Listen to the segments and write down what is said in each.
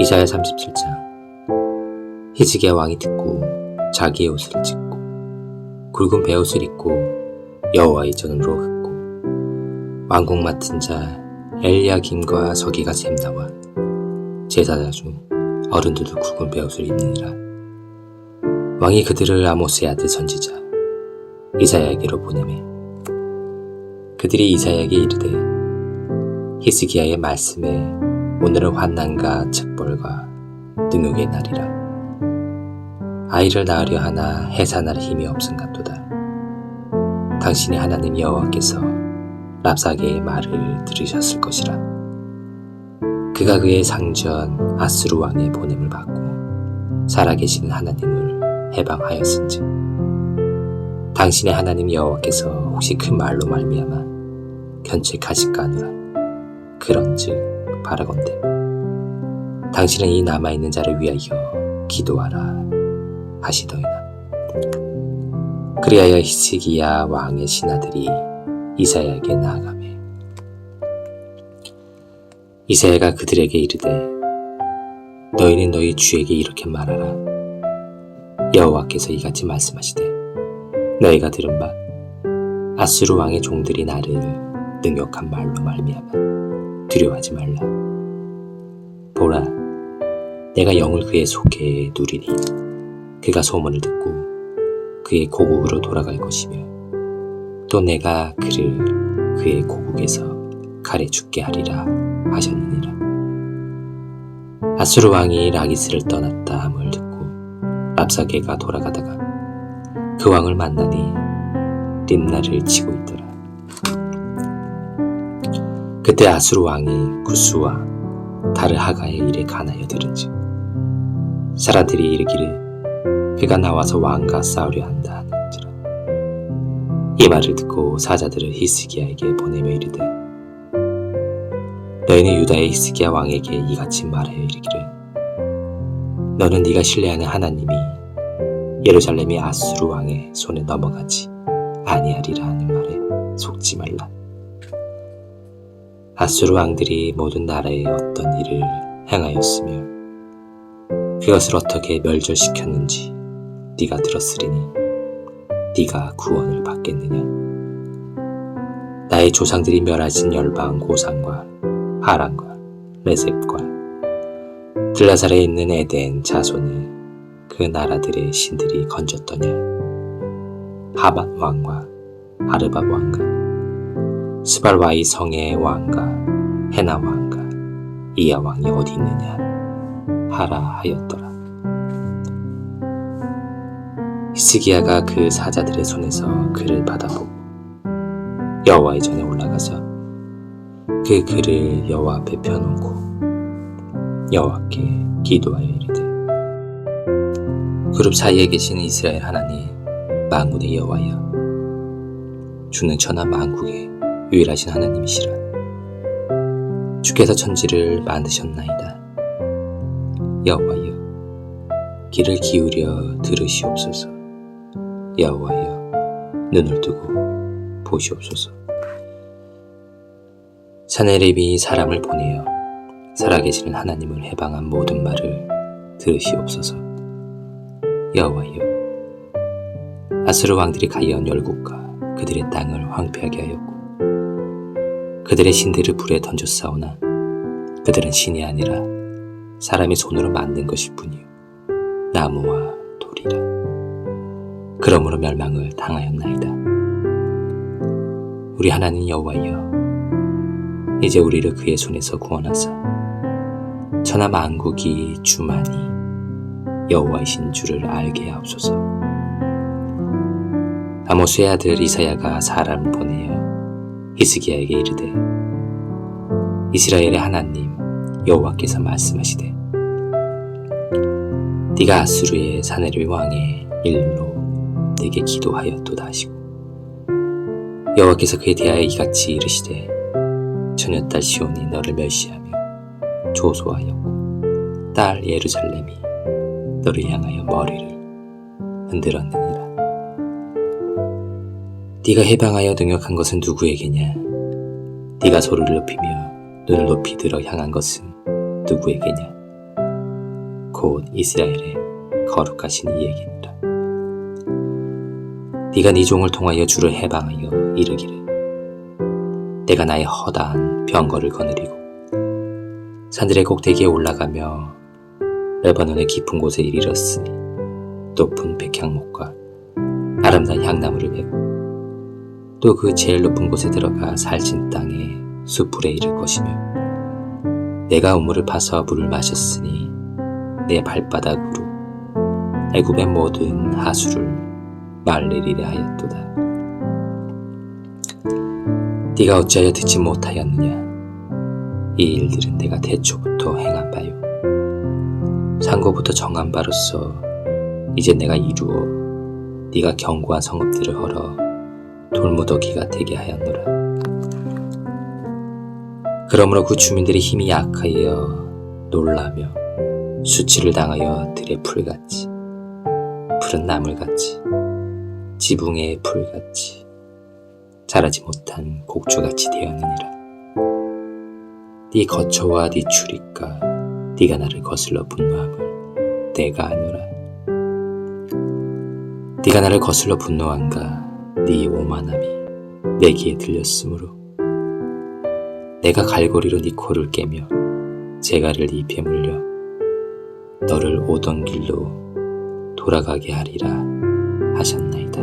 이사야 37장. 히스기야 왕이 듣고 자기의 옷을 찢고 굵은 베옷을 입고 여호와의 전으로 긋고 왕궁 맡은 자 엘리야김과 서기가 샘 나와 제사자 중 어른들도 굵은 베옷을 입느니라. 왕이 그들을 아모스의 아들 선지자 이사야에게로 보내매 그들이 이사야에게 이르되 히스기야의 말씀에 오늘은 환난과 책벌과 능욕의 날이라. 아이를 낳으려 하나 해산할 힘이 없은갑도다. 당신의 하나님 여호와께서 랍사게의 말을 들으셨을 것이라. 그가 그의 상전 아스루 왕의 보냄을 받고 살아계시는 하나님을 해방하였은즉 당신의 하나님 여호와께서 혹시 큰 말로 말미암아 견책하실까 하노라. 그런즉 바라건대. 당신은 이 남아있는 자를 위하여 기도하라 하시더이다. 그리하여 히스기야 왕의 신하들이 이사야에게 나아가매. 이사야가 그들에게 이르되 너희는 너희 주에게 이렇게 말하라. 여호와께서 이같이 말씀하시되 너희가 들은 바 아수르 왕의 종들이 나를 능욕한 말로 말미암아 두려워하지 말라. 보라, 내가 영을 그의 속에 누리니 그가 소문을 듣고 그의 고국으로 돌아갈 것이며 또 내가 그를 그의 고국에서 칼에 죽게 하리라 하셨느니라. 아수르 왕이 라기스를 떠났다 함을 듣고 랍사게가 돌아가다가 그 왕을 만나니 림나를 치고 있더라. 그때 아수르 왕이 구스와 다르하가의 일에 관하여 들은즉 사람들이 이르기를 그가 나와서 왕과 싸우려 한다 하는지라. 이 말을 듣고 사자들을 히스기야에게 보내며 이르되 너희는 유다의 히스기야 왕에게 이같이 말하여 이르기를 너는 네가 신뢰하는 하나님이 예루살렘이 아수르 왕의 손에 넘어가지 아니하리라 하는 말에 속지 말라 아수르 왕들이 모든 나라에 어떤 일을 행하였으며 그것을 어떻게 멸절시켰는지 네가 들었으리니 네가 구원을 받겠느냐? 나의 조상들이 멸하신 열방 고상과 하란과 레셉과 들라살에 있는 에덴 자손을 그 나라들의 신들이 건졌더냐? 하맛 왕과 아르바 왕과 스발와이 성의 왕과 헤나 왕과 이야 왕이 어디 있느냐 하라 하였더라. 히스기야가 그 사자들의 손에서 글을 받아보고 여호와의 전에 올라가서 그 글을 여호와 앞에 펴놓고 여호와께 기도하여 이르되 그룹 사이에 계신 이스라엘 하나님 만군의 여호와여 주는 천하 만국에 유일하신 하나님이시라. 주께서 천지를 만드셨나이다. 여호와여, 귀를 기울여 들으시옵소서. 여호와여, 눈을 뜨고 보시옵소서. 사내립이 사람을 보내어 살아계시는 하나님을 해방한 모든 말을 들으시옵소서. 여호와여, 아스르 왕들이 가이온 열국과 그들의 땅을 황폐하게 하였고 그들의 신들을 불에 싸우나 그들은 신이 아니라 사람이 손으로 만든 것일 뿐이요 나무와 돌이라. 그러므로 멸망을 당하였나이다. 우리 하나님 여호와여 이제 우리를 그의 손에서 구원하사 천하 만국이 주만이 여호와이신 줄을 알게 하옵소서. 아모스의 아들 이사야가 사람을 보내어 히스기야에게 이르되 이스라엘의 하나님 여호와께서 말씀하시되 네가 아수르의 사내립 왕의 일로 네게 기도하였도다 하시고 여호와께서 그에 대하여 이같이 이르시되 처녀딸 시온이 너를 멸시하며 조소하였고 딸 예루살렘이 너를 향하여 머리를 흔들었느니라 네가 해방하여 능력한 것은 누구에게냐? 네가 소리를 높이며 눈을 높이 들어 향한 것은 누구에게냐? 곧 이스라엘의 거룩하신 이에게니라. 네가 네 종을 통하여 주를 해방하여 이르기를 내가 나의 허다한 병거를 거느리고 산들의 꼭대기에 올라가며 레바논의 깊은 곳에 이르렀으니 높은 백향목과 아름다운 향나무를 베고 또 그 제일 높은 곳에 들어가 살찐 땅에 숲풀에 이를 것이며 내가 우물을 파서 물을 마셨으니 내 발바닥으로 애굽의 모든 하수를 말리리라 하였도다. 네가 어찌하여 듣지 못하였느냐? 이 일들은 내가 태초부터 행한 바요. 상고부터 정한 바로서 이제 내가 이루어 네가 견고한 성읍들을 헐어 돌무더기가 되게 하였노라. 그러므로 그 주민들의 힘이 약하여 놀라며 수치를 당하여 들의 풀같이 푸른 나물같이 지붕의 풀같이 자라지 못한 곡초같이 되었느니라. 네 거처와 네 출입과 네가 나를 거슬러 분노함을 내가 아노라. 네가 나를 거슬러 분노한가 네 오만함이 내 귀에 들렸으므로 내가 갈고리로 네 코를 깨며 재갈을 네 입에 물려 너를 오던 길로 돌아가게 하리라 하셨나이다.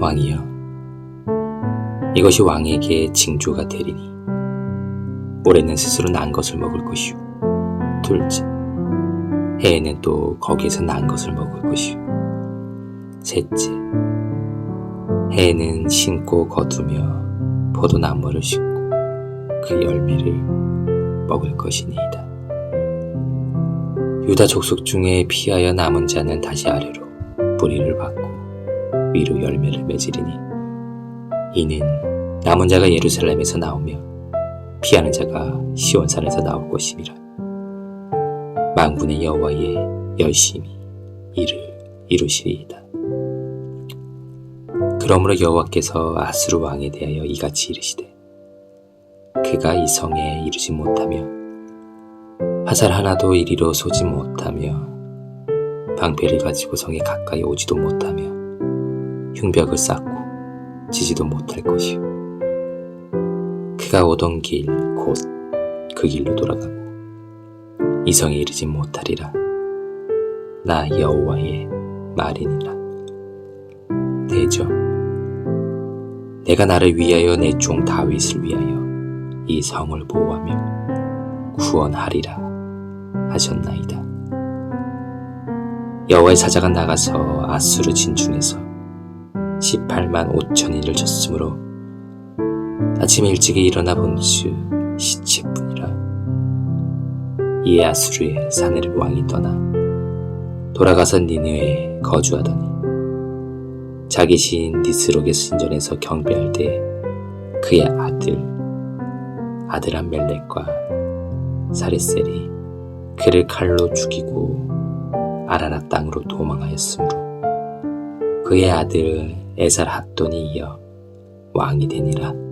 왕이여 이것이 왕에게 징조가 되리니 올해는 스스로 난 것을 먹을 것이요 둘째 해에는 또 거기에서 난 것을 먹을 것이요 셋째 해에는 심고 거두며 포도나무를 심고 그 열매를 먹을 것이니이다. 유다 족속 중에 피하여 남은 자는 다시 아래로 뿌리를 받고 위로 열매를 맺으리니 이는 남은 자가 예루살렘에서 나오며 피하는 자가 시온산에서 나올 것임이라. 만군의 여호와의 열심히 이를 이루시리이다. 그러므로 여호와께서 아스루 왕에 대하여 이같이 이르시되 그가 이 성에 이르지 못하며 화살 하나도 이리로 쏘지 못하며 방패를 가지고 성에 가까이 오지도 못하며 흉벽을 쌓고 지지도 못할 것이요 그가 오던 길 곧 그 길로 돌아가고 이 성에 이르지 못하리라 나 여호와의 말이니라 대저 내가 나를 위하여 내 종 다윗을 위하여 이 성을 보호하며 구원하리라 하셨나이다. 여호와의 사자가 나가서 아수르 진중에서 18만 5천인을 쳤으므로 아침 일찍에 일어나 본즉 시체뿐이라 이에 아수르의 사내를 왕이 떠나 돌아가서 니느에 거주하더니 자기 시인 니스록의 신전에서 경배할 때 그의 아들 아들한 멜렉과 사레셀이 그를 칼로 죽이고 아라나 땅으로 도망하였으므로 그의 아들 에살 핫돈이 이어 왕이 되니라.